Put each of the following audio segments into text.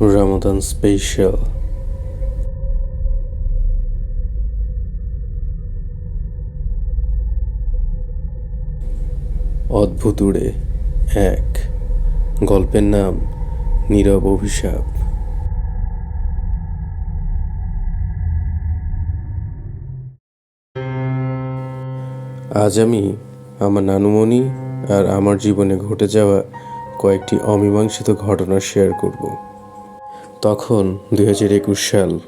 Ramadan Special. অদ্ভুত উড়ে এক। গল্পের নাম নীরব অভিশাপ। আজ আমি আমার নানুমণি আর আমার জীবনে ঘটে যাওয়া কয়েকটি অমীমাংসিত ঘটনা শেয়ার করব। তখন দুই হাজার একুশ সাল,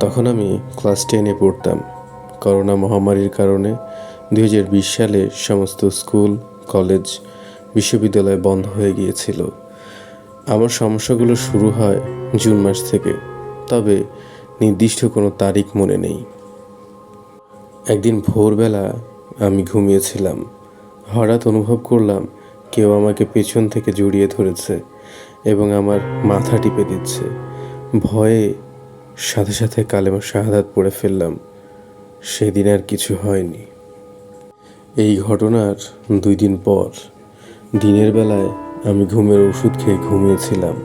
তখন আমি ক্লাস টেনে পড়তাম। করোনা মহামারীর কারণে দুই হাজার বিশ সালে সমস্ত স্কুল, কলেজ, বিশ্ববিদ্যালয় বন্ধ হয়ে গিয়েছিল। আমার সমস্যাগুলো শুরু হয় জুন মাস থেকে, তবে নির্দিষ্ট কোনো তারিখ মনে নেই। একদিন ভোরবেলা আমি ঘুমিয়েছিলাম। হঠাৎ অনুভব করলাম কেউ আমাকে পেছন থেকে জড়িয়ে ধরেছে। এবং আমার মাথা টিপে দিচ্ছে। ভয়ে সাথে সাথে কালেমা শাহাদাত পড়ে ফেললাম। সেদিন আর কিছু হয়নি। এই ঘটনার দুই দিন পর দিনের বেলায় আমি ঘুমের ওষুধ খেয়ে ঘুমিয়েছিলাম।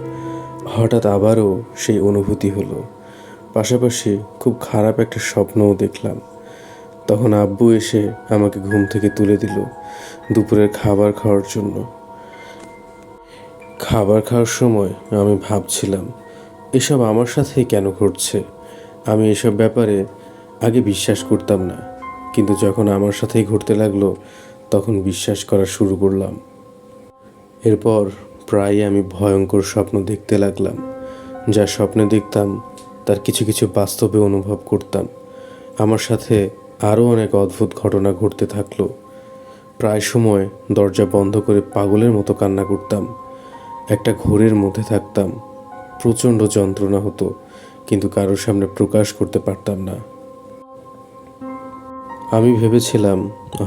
হঠাৎ আবারও সেই অনুভূতি হলো। পাশাপাশি খুব খারাপ একটা স্বপ্নও দেখলাম। তখন আব্বু এসে আমাকে ঘুম থেকে তুলে দিল দুপুরের খাবার খাওয়ার জন্য। খাবার খাওয়ার সময় আমি ভাবছিলাম, এসব আমার সাথেই কেন ঘটছে? আমি এসব ব্যাপারে আগে বিশ্বাস করতাম না, কিন্তু যখন আমার সাথেই ঘটতে লাগল, তখন বিশ্বাস করা শুরু করলাম। এরপর প্রায় আমি ভয়ঙ্কর স্বপ্ন দেখতে লাগলাম, যা স্বপ্নে দেখতাম তার কিছু কিছু বাস্তবে অনুভব করতাম। আমার সাথে আরও অনেক অদ্ভুত ঘটনা ঘটতে থাকল। প্রায় সময় দরজা বন্ধ করে পাগলের মতো কান্না করতাম। একটা ঘোরের মধ্যে থাকতাম। প্রচণ্ড যন্ত্রণা হতো, কিন্তু কারোর সামনে প্রকাশ করতে পারতাম না। আমি ভেবেছিলাম,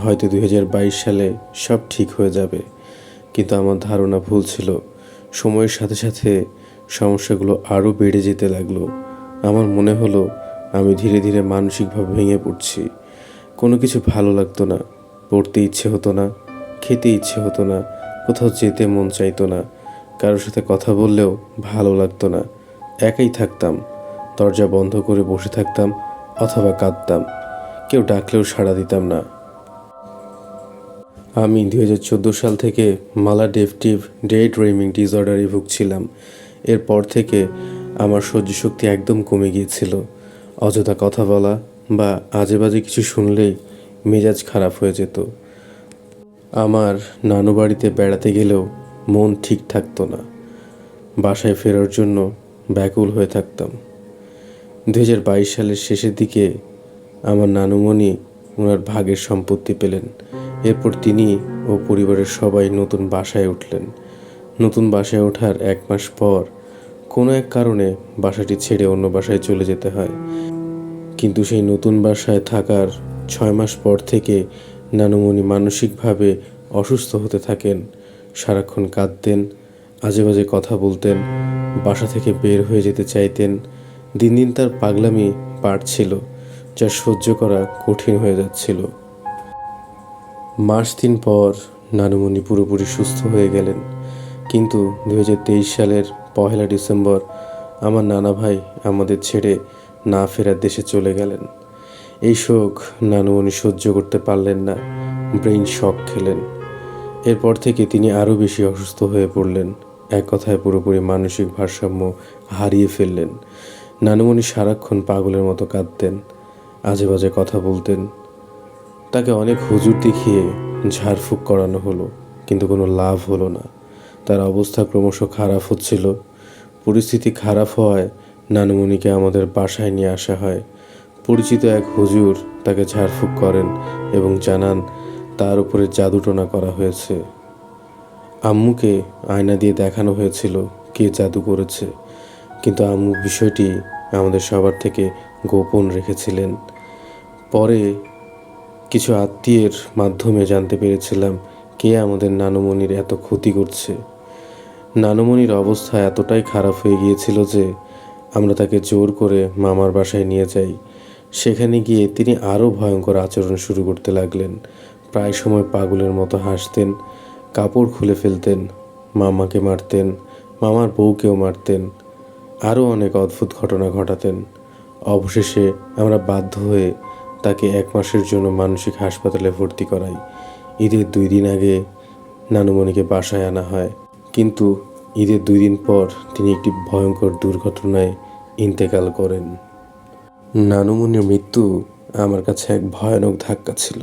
হয়তো দুই হাজার বাইশ সালে সব ঠিক হয়ে যাবে, কিন্তু আমার ধারণা ভুল ছিল। সময়ের সাথে সাথে সমস্যাগুলো আরও বেড়ে যেতে লাগল। আমার মনে হলো, আমি ধীরে ধীরে মানসিকভাবে ভেঙে পড়ছি। কোনো কিছু ভালো লাগতো না, পড়তে ইচ্ছে হতো না, খেতে ইচ্ছে হতো না, কোথাও যেতে মন চাইতো না কারোর সাথে কথা বললেও ভালো লাগতো না। একাই থাকতাম, দরজা বন্ধ করে বসে থাকতাম অথবা কাঁদতাম। কেউ ডাকলেও সাড়া দিতাম না। আমি দু হাজার চোদ্দ সাল থেকে মালাডেপটিভ ডে ড্রিমিং ডিসঅর্ডারে ভুগছিলাম। এরপর থেকে আমার সহ্য শক্তি একদম কমে গিয়েছিল। অযথা কথা বলা বা আজে বাজে কিছু শুনলেই মেজাজ খারাপ হয়ে যেত। আমার নানু বাড়িতে বেড়াতে গেলেও মন ঠিক থাকতো না। বাসায় ফেরার জন্য ব্যাকুল হয়ে থাকতাম। দু হাজার বাইশ সালের শেষের দিকে আমার নানুমণি ওনার ভাগের সম্পত্তি পেলেন। এরপর তিনি ও পরিবারের সবাই নতুন বাসায় উঠলেন। নতুন বাসায় ওঠার এক মাস পর কোনো এক কারণে বাসাটি ছেড়ে অন্য বাসায় চলে যেতে হয়। কিন্তু সেই নতুন বাসায় থাকার ছয় মাস পর থেকে নানুমণি মানসিকভাবে অসুস্থ হতে থাকেন। সারাক্ষণ কাঁদতেন আজে বাজে কথা বলতেন, বাসা থেকে বের হয়ে যেতে চাইতেন। দিন দিন তার পাগলামি বাড়ছিল, যা সহ্য করা কঠিন হয়ে যাচ্ছিল। মাস তিন পর নানুমণি পুরোপুরি সুস্থ হয়ে গেলেন। কিন্তু দু হাজার তেইশ সালের পহেলা ডিসেম্বর আমার নানা ভাই আমাদের ছেড়ে না ফেরার দেশে চলে গেলেন। এই শোক নানুমণি সহ্য করতে পারলেন না, ব্রেইন শক খেলেন। এরপর থেকে তিনি আরও বেশি অসুস্থ হয়ে পড়লেন। এক কথায় পুরোপুরি মানসিক ভারসাম্য হারিয়ে ফেললেন। নানুমণি সারাক্ষণ পাগলের মতো কাঁদতেন আজে বাজে কথা বলতেন। তাকে অনেক হুজুর দেখিয়ে ঝাড়ফুঁক করানো হলো, কিন্তু কোনো লাভ হলো না। তার অবস্থা ক্রমশ খারাপ হচ্ছিল। পরিস্থিতি খারাপ হওয়ায় নানুমণিকে আমাদের বাসায় নিয়ে আসা হয়। পরিচিত এক হুজুর তাকে ঝাড়ফুঁক করেন এবং জানান তার উপরে জাদুটোনা করা হয়েছে। আম্মুকে আয়না দিয়ে দেখানো হয়েছিল কে জাদু করেছে, কিন্তু আম্মু বিষয়টি আমাদের সবার থেকে গোপন রেখেছিলেন। পরে কিছু আত্মীয়ের মাধ্যমে জানতে পেরেছিলাম কে আমাদের নানুমণির এত ক্ষতি করছে। নানুমণির অবস্থা এতটাই খারাপ হয়ে গিয়েছিল যে আমরা তাকে জোর করে মামার বাসায় নিয়ে যাই। সেখানে গিয়ে তিনি আরও ভয়ঙ্কর আচরণ শুরু করতে লাগলেন। প্রায় সময় পাগলের মতো হাসতেন, কাপড় খুলে ফেলতেন, মামাকে মারতেন, মামার বউকেও মারতেন, আরও অনেক অদ্ভুত ঘটনা ঘটাতেন। অবশেষে আমরা বাধ্য হয়ে তাকে এক মাসের জন্য মানসিক হাসপাতালে ভর্তি করাই। ঈদের দুই দিন আগে নানুমণিকে বাসায় আনা হয়। কিন্তু ঈদের দুই দিন পর তিনি একটি ভয়ঙ্কর দুর্ঘটনায় ইন্তেকাল করেন। নানুমণির মৃত্যু আমার কাছে এক ভয়ানক ধাক্কা ছিল।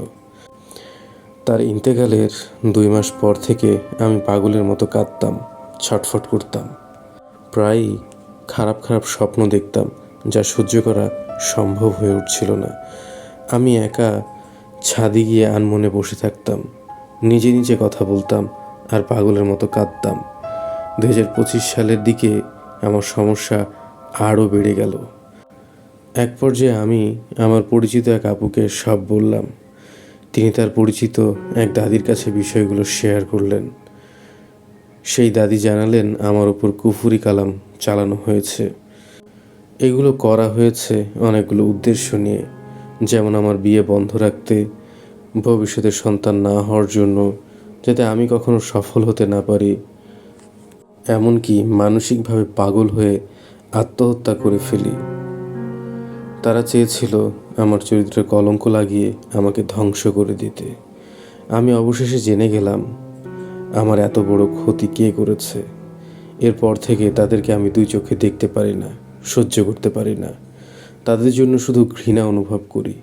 তার ইন্তেকালের দুই মাস পর থেকে আমি পাগলের মতো কাঁদতাম, ছটফট করতাম। প্রায়ই খারাপ খারাপ স্বপ্ন দেখতাম যা সহ্য করা সম্ভব হয়ে উঠছিল না। আমি একা ছাদে গিয়ে আনমনে বসে থাকতাম, নিজে নিজে কথা বলতাম আর পাগলের মতো কাঁদতাম। দু হাজার পঁচিশ সালের দিকে আমার সমস্যা আরও বেড়ে গেল। এক পর্যায়ে আমি আমার পরিচিত এক আপুকে সব বললাম তিনি তার পরিচিত এক দাদির কাছে বিষয়গুলো শেয়ার করলেন। সেই দাদি জানালেন, আমার উপর কুফুরি কালাম চালানো হয়েছে। এগুলো করা হয়েছে অনেকগুলো উদ্দেশ্য নিয়ে। যেমন আমার বিয়ে বন্ধ রাখতে, ভবিষ্যতে সন্তান না হওয়ার জন্য, যাতে আমি কখনো সফল হতে না পারি। এমনকি মানসিকভাবে পাগল হয়ে আত্মহত্যা করে ফেলি। তারা চেয়েছিল আমার চরিত্রে কলঙ্ক লাগিয়ে আমাকে ধ্বংস করে দিতে। আমি অবশেষে জেনে গেলাম, আমার এত বড় ক্ষতি কে করেছে। এরপর থেকে তাদেরকে আমি দুই চোখে দেখতে পারি না, সহ্য করতে পারি না। তাদের জন্য শুধু ঘৃণা অনুভব করি।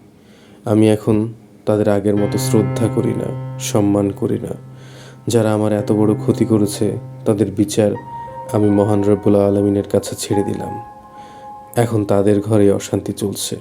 আমি এখন তাদের আগের মতো শ্রদ্ধা করি না, সম্মান করি না। যারা আমার এত বড় ক্ষতি করেছে, তাদের বিচার আমি মহান রব্বুল আলমিনের কাছে ছেড়ে দিলাম। এখন তাদের ঘরে অশান্তি চলছে।